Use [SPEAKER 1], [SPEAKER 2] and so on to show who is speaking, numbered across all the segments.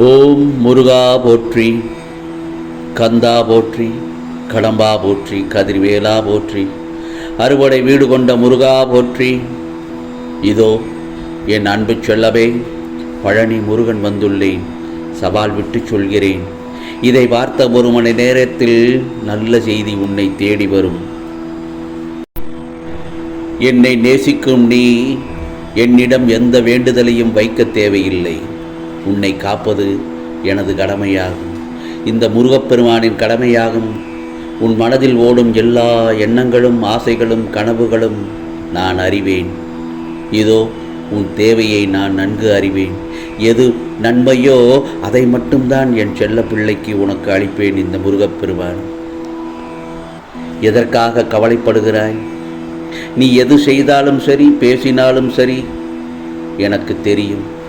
[SPEAKER 1] ஓம் முருகா போற்றி கந்தா போற்றி கடம்பா போற்றி கதிர்வேலா போற்றி அறுவடை வீடு கொண்ட முருகா போற்றி. இதோ என் அன்பு செல்லவே பழனி முருகன் வந்துள்ளேன் சவால் விட்டு சொல்கிறேன். இதை பார்த்த ஒரு மணி நேரத்தில் நல்ல செய்தி உன்னை தேடி வரும். என்னை நேசிக்கும் நீ என்னிடம் எந்த வேண்டுதலையும் வைக்க தேவையில்லை. உன்னை காப்பது எனது கடமையாகும். இந்த முருகப்பெருமானின் கடமையாகும். உன் மனதில் ஓடும் எல்லா எண்ணங்களும் ஆசைகளும் கனவுகளும் நான் அறிவேன். இதோ உன் தேவையை நான் நன்கு அறிவேன். எது நன்மையோ அதை மட்டும்தான் என் செல்ல பிள்ளைக்கு உனக்கு அளிப்பேன் இந்த முருகப்பெருமான். எதற்காக கவலைப்படுகிறாய்? நீ எது செய்தாலும் சரி பேசினாலும் சரி எனக்கு தெரியும்.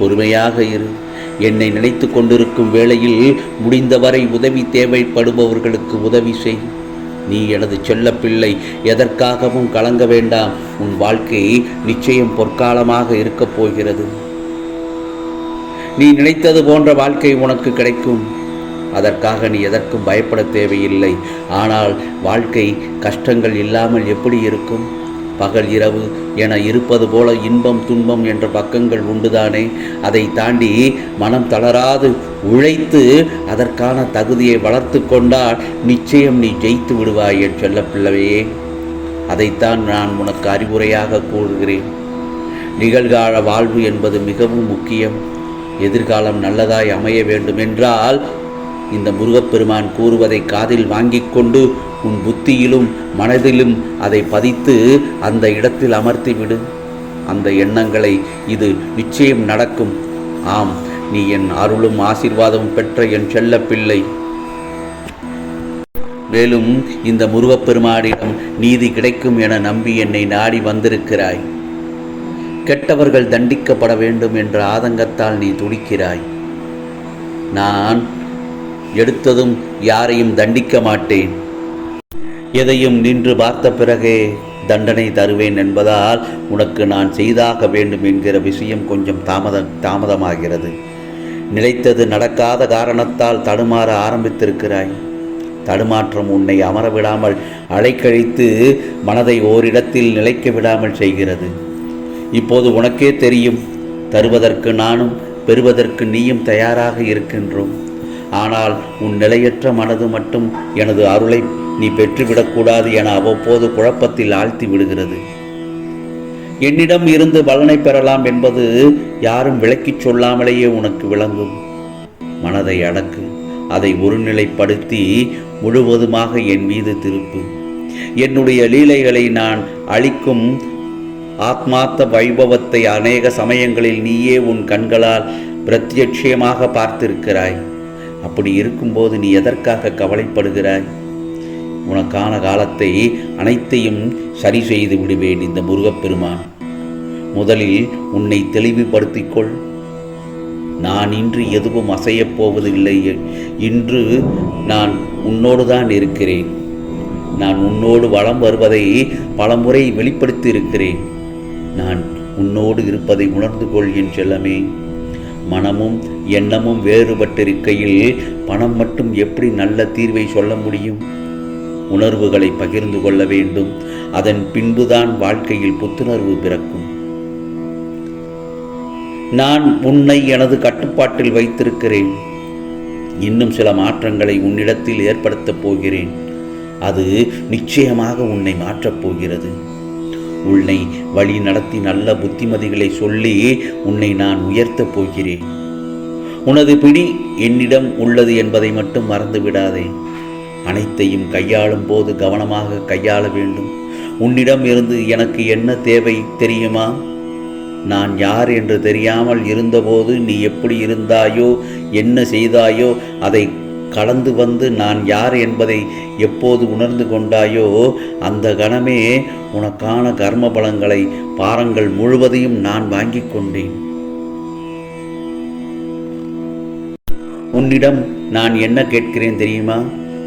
[SPEAKER 1] பொறுமையாக இரு. என்னை நினைத்து கொண்டிருக்கும் வேளையில் முடிந்தவரை உதவி தேவைப்படுபவர்களுக்கு உதவி செய். நீ எனது செல்லப்பிள்ளை எதற்காகவும் கலங்க வேண்டாம். உன் வாழ்க்கை நிச்சயம் பொற்காலமாக இருக்கப் போகிறது. நீ நினைத்தது போன்ற வாழ்க்கை உனக்கு கிடைக்கும். அதற்காக நீ எதற்கும் பயப்பட தேவையில்லை. ஆனால் வாழ்க்கை கஷ்டங்கள் இல்லாமல் எப்படி இருக்கும்? பகல் இரவு என இருப்பது போல இன்பம் துன்பம் என்ற பக்கங்கள் உண்டுதானே? அதை தாண்டி மனம் தளராது உழைத்து அதற்கான தகுதியை வளர்த்து கொண்டால் நிச்சயம் நீ ஜெயித்து விடுவாய் என் சொல்ல பிள்ளவையே அதைத்தான் நான் உனக்கு அறிவுரையாக கூறுகிறேன். நிகழ்கால வாழ்வு என்பது மிகவும் முக்கியம். எதிர்காலம் நல்லதாய் அமைய வேண்டுமென்றால் இந்த முருகப்பெருமான் கூறுவதை காதில் வாங்கிக் கொண்டு உன் புத்தியிலும் மனதிலும் அதை பதித்து அந்த இடத்தில் அமர்த்திவிடு அந்த எண்ணங்களை இது நிச்சயம் நடக்கும். ஆம் நீ என் அருளும் ஆசீர்வாதமும் பெற்ற என் செல்ல பிள்ளை மேலும் இந்த முருகப்பெருமானிடம் நீதி கிடைக்கும் என நம்பி என்னை நாடி வந்திருக்கிறாய். கெட்டவர்கள் தண்டிக்கப்பட வேண்டும் என்ற ஆதங்கத்தால் நீ துடிக்கிறாய். நான் எடுத்ததும் யாரையும் தண்டிக்க மாட்டேன். எதையும் நின்று பார்த்த பிறகே தண்டனை தருவேன் என்பதால் உனக்கு நான் செய்தாக வேண்டும் என்கிற விஷயம் கொஞ்சம் தாமத தாமதமாகிறது. நிலைத்தது நடக்காத காரணத்தால் தடுமாற ஆரம்பித்திருக்கிறாய். தடுமாற்றம் உன்னை அமர விடாமல் அலைக்கழித்து மனதை ஓரிடத்தில் நிலைக்க விடாமல் செய்கிறது. இப்போது உனக்கே தெரியும் தருவதற்கு நானும் பெறுவதற்கு நீயும் தயாராக இருக்கின்றோம். ஆனால் உன் நிலையற்ற மனது மட்டும் எனது அருளை நீ பெற்றுவிடக்கூடாது என அவ்வப்போது குழப்பத்தில் ஆழ்த்தி விடுகிறது. என்னிடம் இருந்து பலனை பெறலாம் என்பது யாரும் விளக்கிச் சொல்லாமலேயே உனக்கு விளங்கும். மனதை அடக்கு அதை ஒருநிலைப்படுத்தி முழுவதுமாக என் மீது திருப்பு. என்னுடைய லீலைகளை நான் அளிக்கும் ஆத்மார்த்த வைபவத்தை அநேக சமயங்களில் நீயே உன் கண்களால் பிரத்யட்சியமாக பார்த்திருக்கிறாய். அப்படி இருக்கும்போது நீ எதற்காக கவலைப்படுகிறாய்? உனக்கான காலத்தை அனைத்தையும் சரி செய்து விடுவேன் இந்த முருகப்பெருமான். முதலில் உன்னை தெளிவுபடுத்திக் கொள் நான் இன்று எதுவும் அசையப் போவதில்லை. இன்று நான் உன்னோடு தான் இருக்கிறேன். நான் உன்னோடு வளம் வருவதை பலமுறை வெளிப்படுத்தி இருக்கிறேன் நான் உன்னோடு இருப்பதை உணர்ந்து கொள் என் செல்லமே. மனமும் எண்ணமும் வேறுபட்டிருக்கையில் பணம் மட்டும் எப்படி நல்ல தீர்வை சொல்ல முடியும்? உணர்வுகளை பகிர்ந்து கொள்ள வேண்டும். அதன் பின்புதான் வாழ்க்கையில் புத்துணர்வு பிறக்கும். நான் உன்னை எனது கட்டுப்பாட்டில் வைத்திருக்கிறேன். இன்னும் சில மாற்றங்களை உன்னிடத்தில் ஏற்படுத்தப் போகிறேன். அது நிச்சயமாக உன்னை மாற்றப் போகிறது. உன்னை வழி நடத்தி நல்ல புத்திமதிகளை சொல்லி உன்னை நான் உயர்த்தப் போகிறேன். உனது பிடி என்னிடம் உள்ளது என்பதை மட்டும் மறந்து விடாதே அனைத்தையும் கையாளும் போது கவனமாக கையாள வேண்டும். உன்னிடம் இருந்து எனக்கு என்ன தேவை தெரியுமா? நான் யார் என்று தெரியாமல் இருந்தபோது நீ எப்படி இருந்தாயோ என்ன செய்தாயோ அதை கடந்து வந்து நான் யார் என்பதை எப்போது உணர்ந்து கொண்டாயோ அந்த கணமே உனக்கான கர்ம பலங்களை பாரங்கள் முழுவதையும் நான் வாங்கிக் கொண்டேன். உன்னிடம் நான் என்ன கேட்கிறேன் தெரியுமா?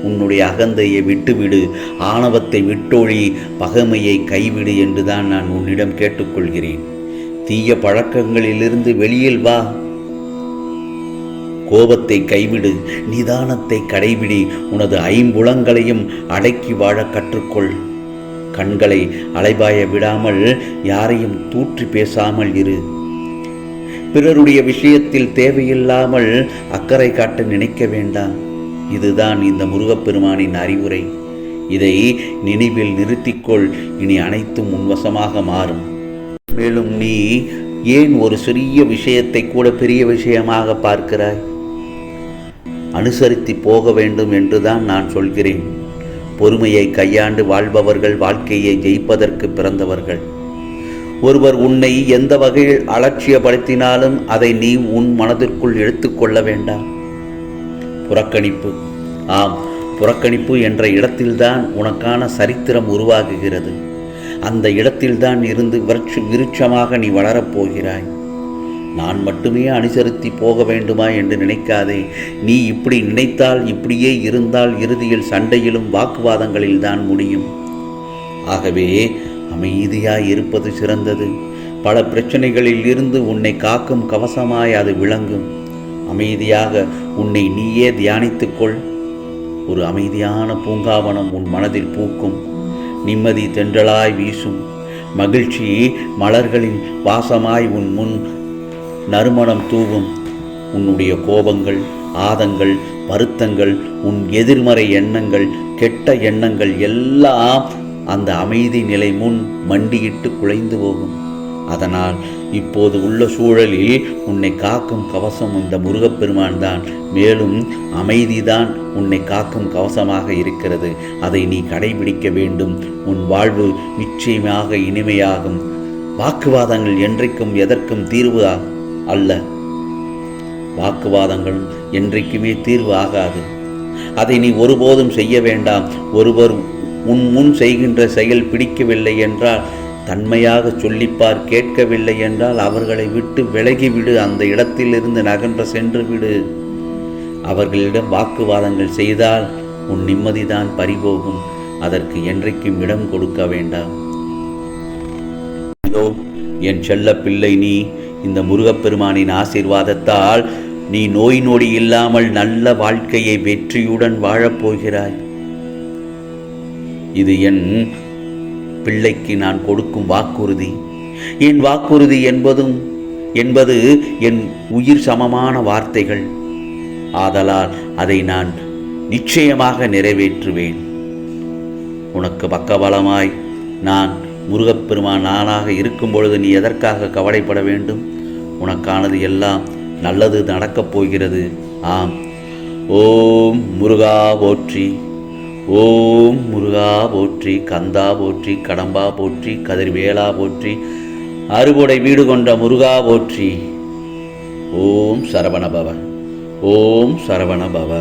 [SPEAKER 1] உன்னுடைய அகந்தையை விட்டுவிடு ஆணவத்தை விட்டொழி பகைமையை கைவிடு என்றுதான் நான் உன்னிடம் கேட்டுக்கொள்கிறேன். தீய பழக்கங்களிலிருந்து வெளியில் வா. கோபத்தை கைவிடு நிதானத்தை கடைபிடி உனது ஐம்புலங்களையும் அடக்கி வாழ கற்றுக்கொள். கண்களை அலைபாய விடாமல் யாரையும் தூற்றி பேசாமல் இரு. பிறருடைய விஷயத்தில் தேவையில்லாமல் அக்கறை காட்ட நினைக்க வேண்டாம். இதுதான் இந்த முருகப்பெருமானின் அறிவுரை. இதை நினைவில் நிறுத்திக்கொள். இனி அனைத்தும் உன்வசமாக மாறும். மேலும் நீ ஏன் ஒரு சிறிய விஷயத்தை கூட பெரிய விஷயமாக பார்க்கிறாய்? அனுசரித்து போக வேண்டும் என்றுதான் நான் சொல்கிறேன். பொறுமையை கையாண்டு வாழ்பவர்கள் வாழ்க்கையை ஜெயிப்பதற்கு பிறந்தவர்கள். ஒருவர் உன்னை எந்த வகையில் அலட்சியப்படுத்தினாலும் அதை நீ உன் மனதிற்குள் எடுத்துக்கொள்ள வேண்டாம். புறக்கணிப்பு. ஆம் புறக்கணிப்பு என்ற இடத்தில்தான் உனக்கான சரித்திரம் உருவாகுகிறது. அந்த இடத்தில்தான் இருந்து விருட்சமாக நீ வளரப்போகிறாய் நான் மட்டுமே அனுசரித்து போக வேண்டுமா என்று நினைக்காதே. நீ இப்படி நினைத்தால் இப்படியே இருந்தால் இறுதியில் சண்டையிலும் வாக்குவாதங்களில் தான் முடியும். ஆகவே அமைதியாய் இருப்பது சிறந்தது. பல பிரச்சனைகளில் இருந்து உன்னை காக்கும் கவசமாய் அது விளங்கும். அமைதியாக உன்னை நீயே தியானித்துக்கொள் ஒரு அமைதியான பூங்காவனம் உன் மனதில் பூக்கும். நிம்மதி தென்றலாய் வீசும். மகிழ்ச்சி மலர்களின் வாசமாய் உன் முன் நறுமணம் தூவும் உன்னுடைய கோபங்கள் ஆதங்கள் வருத்தங்கள் உன் எதிர்மறை எண்ணங்கள் கெட்ட எண்ணங்கள் எல்லாம் அந்த அமைதி நிலை முன் மண்டியிட்டு குலைந்து போகும். அதனால் இப்போது உள்ள சூழலில் உன்னை காக்கும் கவசம் இந்த முருகப்பெருமான் தான். மேலும் அமைதிதான் உன்னை காக்கும் கவசமாக இருக்கிறது. அதை நீ கடைபிடிக்க வேண்டும். உன் வாழ்வு நிச்சயமாக இனிமையாகும். வாக்குவாதங்கள் என்றைக்கும் எதற்கும் தீர்வு ஆகும். அல்ல. வாக்குவாதங்கள் என்றைக்குமே தீர்வு ஆகாது. அதை நீ ஒருபோதும் செய்ய வேண்டாம். ஒருவர் உன் முன் செய்கின்ற செயல் பிடிக்கவில்லை என்றால் தன்மையாக சொல்லிப்பார் கேட்கவில்லை என்றால் அவர்களை விட்டு விலகிவிடு. அந்த இடத்திலிருந்து நகன்ற சென்று விடு. அவர்களிடம் வாக்குவாதங்கள் செய்தால் உன் நிம்மதிதான் பறிபோகும். அதற்கு என்றைக்கும் இடம் கொடுக்க வேண்டாம். இதோ என் செல்ல பிள்ளை நீ இந்த முருகப்பெருமானின் ஆசீர்வாதத்தால் நீ நோய் நொடி இல்லாமல் நல்ல வாழ்க்கையை வெற்றியுடன் வாழப்போகிறாய் இது என் பிள்ளைக்கு நான் கொடுக்கும் வாக்குறுதி. என் வாக்குறுதி என்பதும் என்பது என் உயிர் சமமான வார்த்தைகள். ஆதலால் அதை நான் நிச்சயமாக நிறைவேற்றுவேன். உனக்கு பக்கபலமாய் நான் முருகப்பெருமான் நானாக இருக்கும் பொழுது நீ எதற்காக கவலைப்பட வேண்டும்? உனக்கானது எல்லாம் நல்லது நடக்கப் போகிறது. ஆம். ஓம் முருகா போற்றி ஓம் முருகா போற்றி கந்தா போற்றி கடம்பா போற்றி கதிர்வேலா போற்றி அறுபடை வீடு கொண்ட முருகா போற்றி. ஓம் சரவணபவ ஓம் சரவணபவ